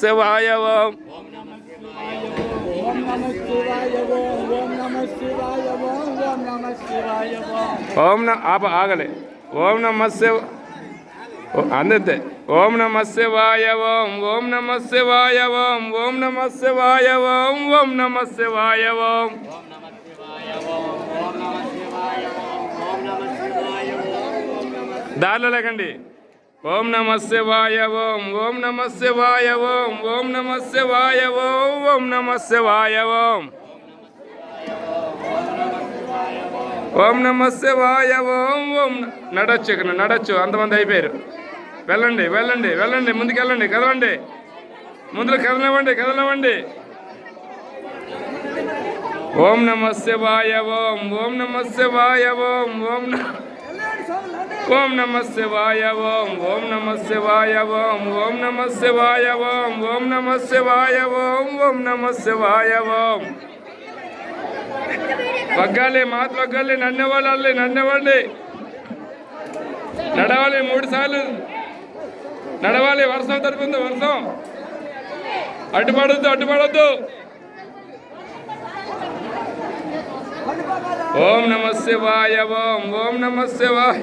శివాయ ఓం ఓం నమ ఆప ఆగలే. ఓం నమ శివ ఓ, ఓం నమ శివాయ ఓం ఓం నమ శివాయ ఓం ఓం నమ శివాయ ఓం ఓం నమ శివాయ ఓం దారిలో లేకండి. ఓం నమ శివాయ ఓం ఓం నమ శివాయ ఓం ఓం నమ శివాయ ఓం ఓం నమ శివాయ ఓం. ఓం నమ శివాయ ఓం ఓం. నడచ్చు ఇక్కడ నడచ్చు అంతమంది అయిపోయారు. వెళ్ళండి వెళ్ళండి వెళ్ళండి. ముందుకు వెళ్ళండి కదలండి. ముందుకు కదలనివ్వండి కదలనివ్వండి. ఓం నమ శివాయ ఓం ఓం నమ శివాయ ఓం ఓం ఓం నమ శివాయ ఓం ఓం నమ శివాయ ఓం ఓం నమ శివాయ ఓం ఓం నమ శివాయ ఓం ఓం నమ శివాయ ఓం. వగ్గాలి మాత వగ్గాలి నన్నెవ్వాలి నన్నెవ్వండి. నడవాలి మూడు సార్లు. నడవాలి వర్షం తడిపింది వర్షం. అడ్డుపడద్దు అడ్డుపడద్దు ఓం నమ శివాయ ఓం ఓం నమ శివాయ.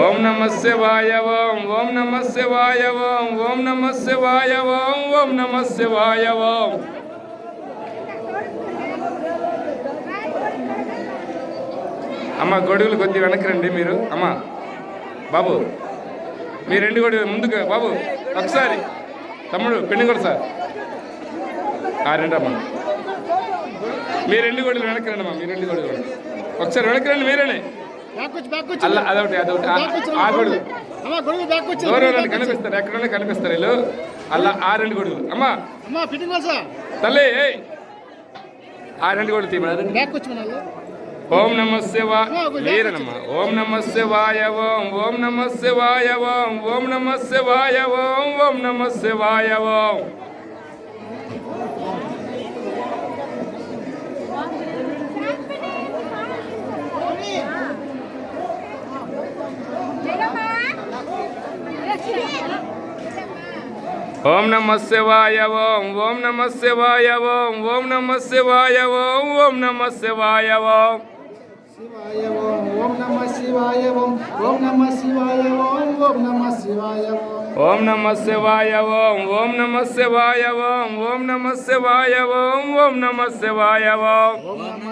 ఓం నమ శివాయ ఓం ఓం నమ శివాయ ఓం ఓం నమ శివాయ ఓం ఓం నమ శివాయ ఓం. అమ్మ గొడుగులు కొద్దిగా వెనక్కి రండి మీరు. అమ్మ బాబు మీ రెండు గొడుగులు ముందుకు బాబు ఒకసారి. తమ్ముడు పెళ్ళి కూడా సార్. ఆ రెండు అమ్మ. మీ రెండు గొడుగులు వెనక్కి రండి అమ్మా మీ రెండు గొడుగులు. ఒకసారి వెనక్కి రండి మీరేనే. కనిపిస్తారు? ఎక్కడ కనిపిస్తారు వీళ్ళు. అలా ఆ రెండు గొడుగు అమ్మా. తల్లి ఆ రెండు గొడుగు తీయమన్నారు ఓం నమ శివ. వీరనమ్మ. ఓం నమ శివాయ ఓం ఓం నమ శివాయ ఓం ఓం నమ శివాయ ఓం ఓం నమ శివాయ ఓం. ఓం నమ శివాయ ఓం ఓం నమ శివాయ ఓం ఓం నమ శివాయ ఓం ఓం నమ శివాయ ఓం శివాయ ఓం ఓం నమ శివాయ ఓం ఓం నమ శివాయ ఓం ఓం నమ శివాయ ఓం నమ శివాయ ఓం ఓం నమ శివాయ ఓం ఓం నమ శివాయ ఓం ఓం నమ శివాయ ఓం ఓం నమ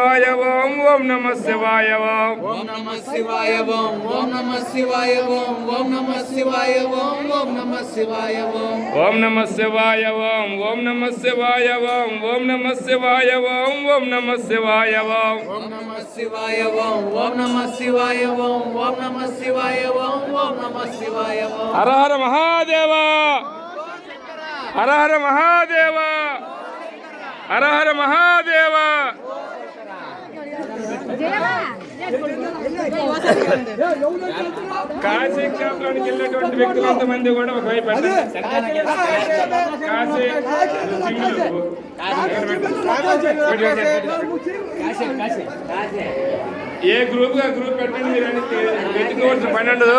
ఓం ఓం నమ శివాయ ఓం ఓం నమ శివాయ ఓం ఓం నమ శివాయ ఓం ఓం నమ శివాయ ఓం ఓం నమ శివాయ ఓం ఓం నమ శివాయ ఓం ఓం నమ శివాయ ఓం ఓం నమ శివాయ ఓం ఓం నమ శివాయ ఓం ఓం నమ శివాయ ఓం ఓం నమ శివాయ ఓం ఓం నమ శివాయ ఓం ఓం నమ శివాయ ఓం హర హర మహాదేవ హర హర మహాదేవ హర హర మహాదేవ కాశీక్షేత్రానికి వెళ్ళినటువంటి వ్యక్తులంతమంది కూడా ఒక వైపు కాశీ ఏ గ్రూప్గా గ్రూప్ పెట్టండి మీరు అని వెతుకోవాల్సిన పని ఉండదు.